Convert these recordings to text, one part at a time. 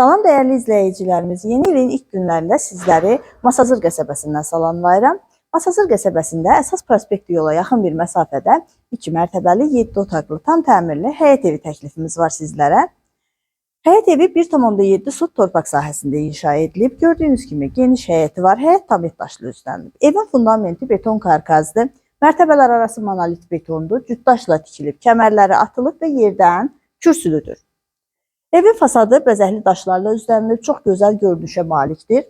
Salam dəyərli izləyicilərimiz, yeni ilin ilk günlərində sizləri Masazır qəsəbəsindən salamlayıram. Masazır qəsəbəsində əsas prospekti yola yaxın bir məsafədə 2 mərtəbəli 7 otaqlı tam təmirli həyət evi təklifimiz var sizlərə. Həyət evi 1,7 sot torpaq sahəsində inşa edilib. Gördüyünüz kimi geniş həyəti var. Həyət tamet daşlı üstlənilib. Evin fundamenti beton karkazdır. Mərtəbələr arası monolit betondur. Cütdaşla tikilib, kəmərləri atılıb və yerdən kürsülüdür. Evin fasadı bəzəkli daşlarla üzlənilib, çox gözəl görünüşə malikdir.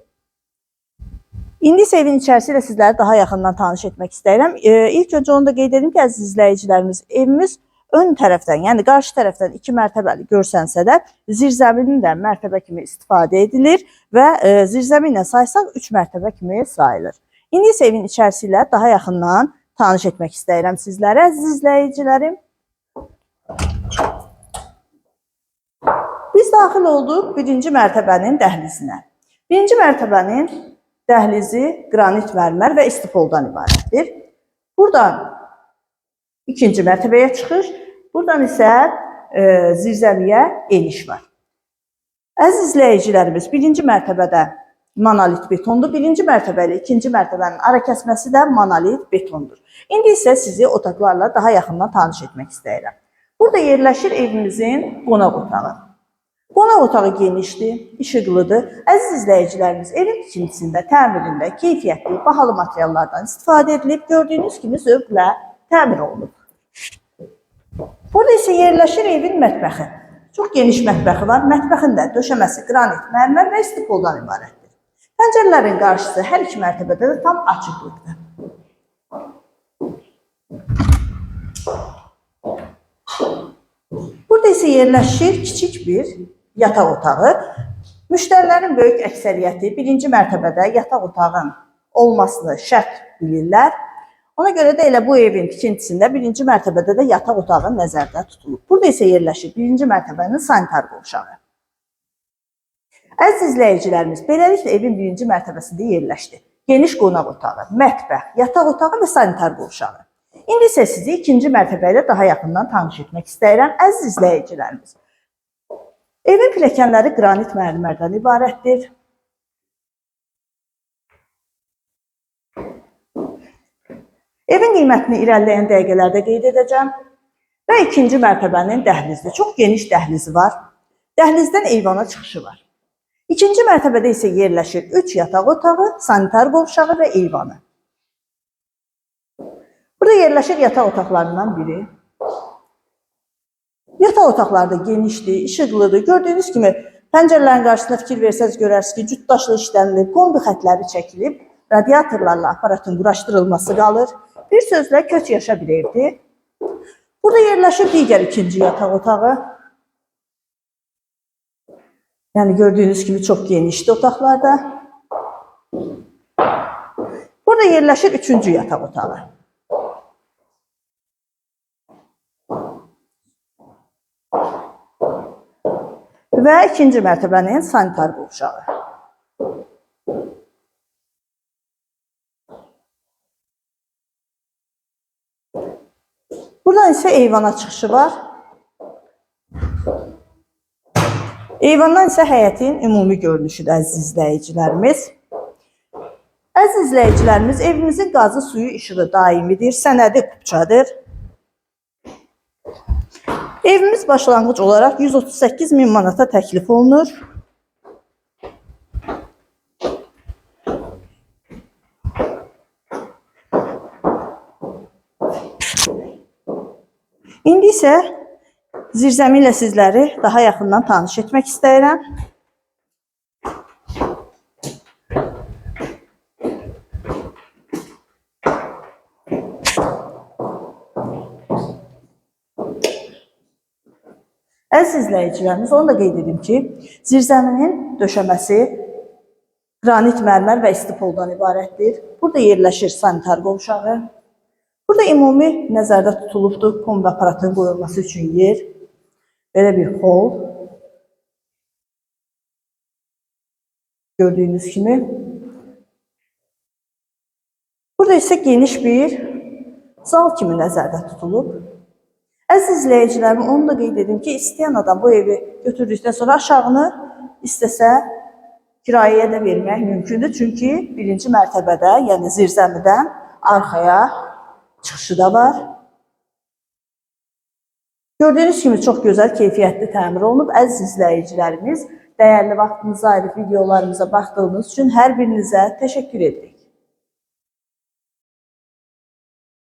İndi isə evin içərisi ilə sizləri daha yaxından tanış etmək istəyirəm. E, ilk öncə onu da qeyd edim ki, əziz izləyicilərimiz, evimiz ön tərəfdən, yəni qarşı tərəfdən 2 mərtəbəli görsənsə də, zirzəminin də mərtəbə kimi istifadə edilir və e, zirzəmi ilə saysaq 3 mərtəbə kimi sayılır. İndi isə evin içərisi ilə daha yaxından tanış etmək istəyirəm sizlərə, əziz izləyicilərim. Biz daxil olduq birinci mərtəbənin dəhlizinə. Birinci mərtəbənin dəhlizi qranit mərmər və istipoldan ibarətdir. Buradan ikinci mərtəbəyə çıxış, buradan isə e, zirzəmiyə eniş var. Əziz izləyicilərimiz, birinci mərtəbədə monolit betondur. Birinci mərtəbə ilə ikinci mərtəbənin ara kəsməsi də monolit betondur. İndi isə sizi otaqlarla daha yaxından tanış etmək istəyirəm. Burada yerləşir evimizin qonaq otağı. Qonaq otağı genişdir, işıqlıdır. Əziz izləyicilərimiz, evin tikintisində, təmirində keyfiyyətli, bahalı materiallardan istifadə edilib, gördüyünüz kimi zövqlə təmir olunub. Burada isə yerləşir evin mətbəxi. Çox geniş mətbəxi var. Mətbəxin də döşəməsi qranit, mərmər və istipoldan ibarətdir. Pəncərələrin qarşısı hər iki mərtəbədə də tam açıqlıqdır. Burada isə yerləşir kiçik bir yataq otağı. Müştərilərin böyük əksəriyyəti birinci mərtəbədə yataq otağın olmasını şərt bilirlər. Ona görə də elə bu evin tikintisində birinci mərtəbədə də yataq otağı nəzərdə tutulub. Burada isə yerləşir birinci mərtəbənin sanitar qovşağı. Əziz izləyicilərimiz, beləliklə evin birinci mərtəbəsində yerləşdi. Geniş qonaq otağı, mətbəx, yataq otağı və sanitar qovşağı. İndi isə sizi ikinci mərtəbə ilə daha yaxından tanış etmək istəyirəm, əziz izləyicilərimiz. Evin pilləkənləri qranit mərmərdən ibarətdir. Evin qiymətini irəliləyən dəqiqələrdə qeyd edəcəm. Və ikinci mərtəbənin dəhlizdir. Çox geniş dəhlizi var. Dəhlizdən eyvana çıxışı var. İkinci mərtəbədə isə yerləşir 3 yataq otağı, sanitar qovşağı və eyvanı. Burada yerləşir yataq otaqlarından biri. Yataq otaqları da genişdir, işıqlıdır. Gördüyünüz kimi pəncərələrin qarşısına fikir versəz görərsiniz ki, cüt daşlı işlənilib, kombi xətləri çəkilib, radiatorlarla aparatın quraşdırılması qalır. Bir sözlə köç yaşa bir. Burada yerləşir digər ikinci yataq otağı. Yəni gördüyünüz kimi çox genişdir otaqlarda. Burada yerləşir üçüncü yataq otağı. Və ikinci mərtəbənin sanitar qovşağı. Buradan isə eyvana çıxışı var. Eyvandan isə həyətin ümumi görünüşüdür əziz izləyicilərimiz. Əziz izləyicilərimiz, evimizin qazı suyu işığı daimidir, sənədi kupçadır. Evimiz başlanğıc olaraq 138 min manata təklif olunur. İndi isə zirzəmi ilə sizləri daha yaxından tanış etmək istəyirəm. Əziz izləyicilərimiz, onu da qeyd edim ki, zirzəminin döşəməsi qranit mərmər və istipoldan ibarətdir. Burada yerləşir sanitar qovşağı. Burada ümumi nəzərdə tutulubdur kombi aparatının qoyulması üçün yer. Belə bir hol. Gördüyünüz kimi. Burada isə geniş bir zal kimi nəzərdə tutulub. Əziz izləyicilərim, onu da qeyd edim ki, istəyən adam bu evi götürdükdən sonra aşağını istəsə kirayəyə də vermək mümkündür. Çünki birinci mərtəbədə, yəni zirzəmidən arxaya çıxışı da var. Gördüyünüz kimi çox gözəl, keyfiyyətli təmir olunub. Əziz izləyicilərimiz, dəyərli vaxtınızı ayırıb videolarımıza baxdığınız üçün hər birinizə təşəkkür edirik.